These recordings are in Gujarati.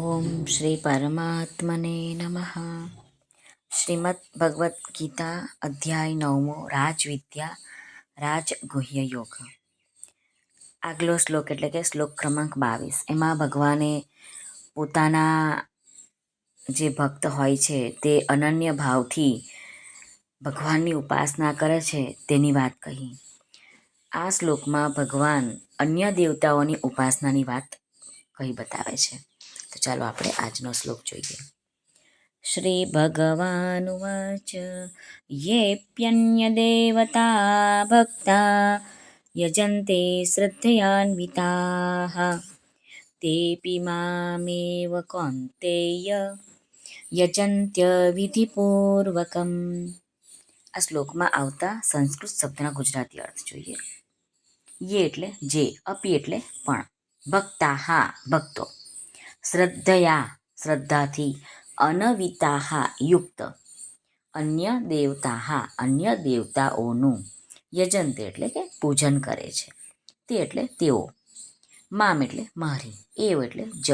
ઓમ શ્રી પરમાત્મને નમઃ શ્રીમદ ભગવદ્ ગીતા અધ્યાય નવમો રાજવિદ્યા રાજગુહ્ય યોગ આગલો શ્લોક એટલે કે શ્લોક ક્રમાંક બાવીસ. એમાં ભગવાને પોતાના જે ભક્ત હોય છે, તે અનન્ય ભાવથી ભગવાનની ઉપાસના કરે છે તેની વાત કહી. આ શ્લોકમાં ભગવાન અન્ય દેવતાઓની ઉપાસનાની વાત કહી બતાવે છે. તો ચાલો આપણે આજનો શ્લોક જોઈએ. શ્રી ભગવાનુવાચ યેપ્યન્ય દેવતા ભક્તા યજન્તે શ્રદ્ધયાન્વિતા, તેપી મામેવ કૌંતેય, યજંત્ય વિધિપૂર્વકમ. આ શ્લોકમાં આવતા સંસ્કૃત શબ્દના ગુજરાતી અર્થ જોઈએ. યે એટલે જે, અપી એટલે પણ, ભક્તા હા, ભક્તો. શ્રદ્ધયા, શ્રદ્ધાથી અનવિતાહા યુક્ત. અન્ય દેવતાહા, અન્ય દેવતાઓનું યજંત એટલે કે પૂજન કરે છે. તે એટલે તેઓ. મામ એટલે મારી, એવ એટલે જ.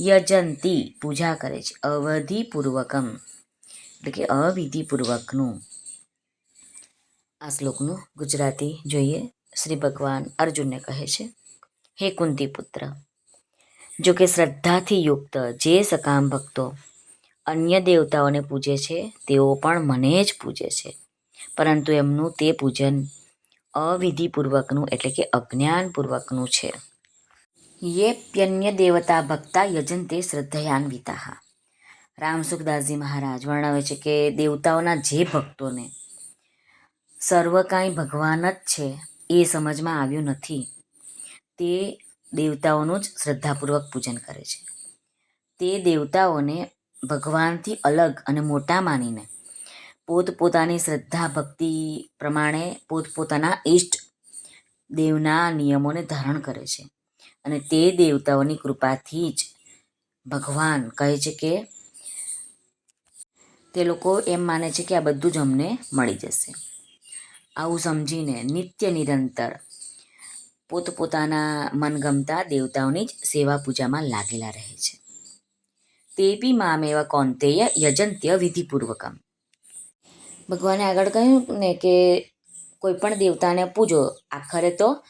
યજંતી પૂજા કરે છે. અવધિપૂર્વકમ એટલે કે અવિધિપૂર્વકનું. આ શ્લોકનું ગુજરાતી જોઈએ. શ્રી ભગવાન અર્જુનને કહે છે, હે કુંતી પુત્ર જો કે શ્રદ્ધાથી યુક્ત જે સકામ ભક્તો અન્ય દેવતાઓને પૂજે છે, તેઓ પણ મને જ પૂજે છે. પરંતુ એમનું તે પૂજન અવિધિપૂર્વકનું એટલે કે અજ્ઞાનપૂર્વકનું છે. યેપ્યન્ય દેવતા ભક્તા યજંતે શ્રદ્ધયાન્વિતા. રામસુખદાસજી મહારાજ વર્ણવે છે કે દેવતાઓના જે ભક્તોને સર્વ કાંઈ ભગવાન જ છે, એ સમજમાં આવ્યું નથી. તે દેવતાઓનું જ શ્રદ્ધાપૂર્વક પૂજન કરે છે. તે દેવતાઓને ભગવાનથી અલગ અને મોટા માનીને પોતપોતાની શ્રદ્ધા ભક્તિ પ્રમાણે પોતપોતાના ઈષ્ટ દેવના નિયમોને ધારણ કરે છે અને તે દેવતાઓની કૃપાથી જ ભગવાન કહે છે કે તે લોકો એમ માને છે કે આ બધું જ અમને મળી જશે. આવું સમજીને નિત્ય નિરંતર પોતપોતાના મનગમતા દેવતાઓની જ સેવા પૂજામાં લાગેલા રહે છે. તેપી મામેવ કૌંતેય યજંત્ય વિધિપૂર્વકમ. ભગવાને આગળ કહ્યું ને કે કોઈ પણ દેવતાને પૂજો. આખરે તો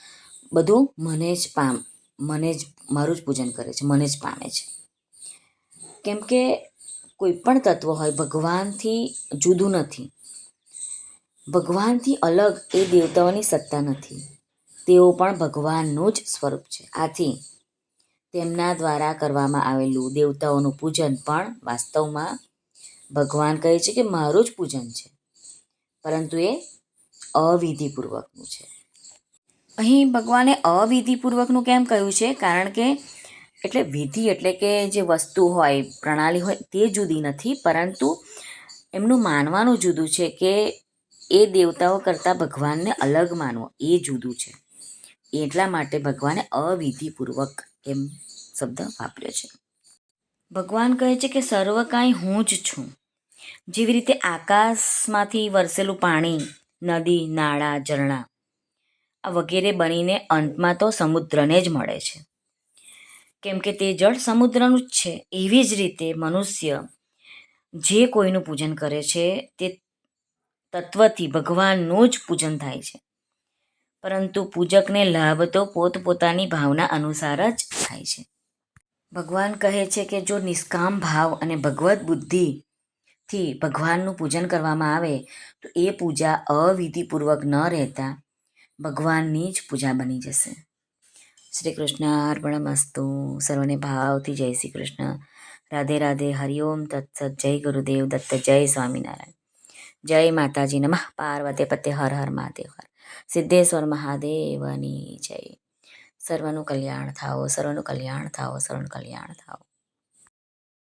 બધું મને જ પામ, મને જ, મારું જ પૂજન કરે છે, મને જ પામે છે. કેમ કે કોઈ પણ તત્વ હોય, ભગવાનથી જુદું નથી. ભગવાનથી અલગ એ દેવતાઓની સત્તા નથી. તેઓ પણ ભગવાનનું જ સ્વરૂપ છે. આથી તેમના દ્વારા કરવામાં આવેલું દેવતાઓનું પૂજન પણ વાસ્તવમાં ભગવાન કહે છે કે મારું જ પૂજન છે. પરંતુ એ અવિધિપૂર્વકનું છે. અહીં ભગવાને અવિધિપૂર્વકનું કેમ કહ્યું છે? કારણ કે એટલે વિધિ એટલે કે જે વસ્તુ હોય, પ્રણાલી હોય, તે જુદી નથી, પરંતુ એમનું માનવાનું જુદું છે કે એ દેવતાઓ કરતાં ભગવાનને અલગ માનવો, એ જુદું છે. એટલા માટે ભગવાને અવિધિપૂર્વક એમ શબ્દ વાપર્યો છે. ભગવાન કહે છે કે સર્વ કાંઈ હું જ છું. જેવી રીતે આકાશમાંથી વરસેલું પાણી, નદી, નાળા, ઝરણા, આ વગેરે બનીને અંતમાં તો સમુદ્રને જ મળે છે. કેમ કે તે જળ સમુદ્રનું જ છે. એવી જ રીતે મનુષ્ય જે કોઈનું પૂજન કરે છે, તે તત્વથી ભગવાનનું જ પૂજન થાય છે. પરંતુ પૂજકને લાભ તો પોતપોતાની ભાવના અનુસાર જ થાય છે. ભગવાન કહે છે કે જો નિષ્કામ ભાવ અને ભગવત બુદ્ધિથી ભગવાનનું પૂજન કરવામાં આવે, તો એ પૂજા અવિધિપૂર્વક ન રહેતા ભગવાનની જ પૂજા બની જશે. શ્રી કૃષ્ણ અર્પણમસ્તુ. સર્વને ભાવથી જય શ્રી કૃષ્ણ. રાધે રાધે. હરિઓમ તત્સત. જય ગુરુદેવ દત્ત. જય સ્વામિનારાયણ. જય માતાજી નમઃ. પાર્વતે પતે. હર હર મહાદેવ. હર સિદ્ધેશ્વર મહાદેવની જય. સર્વનું કલ્યાણ થાઓ સર્વનું કલ્યાણ થાઓ સર્વનું કલ્યાણ થાઓ.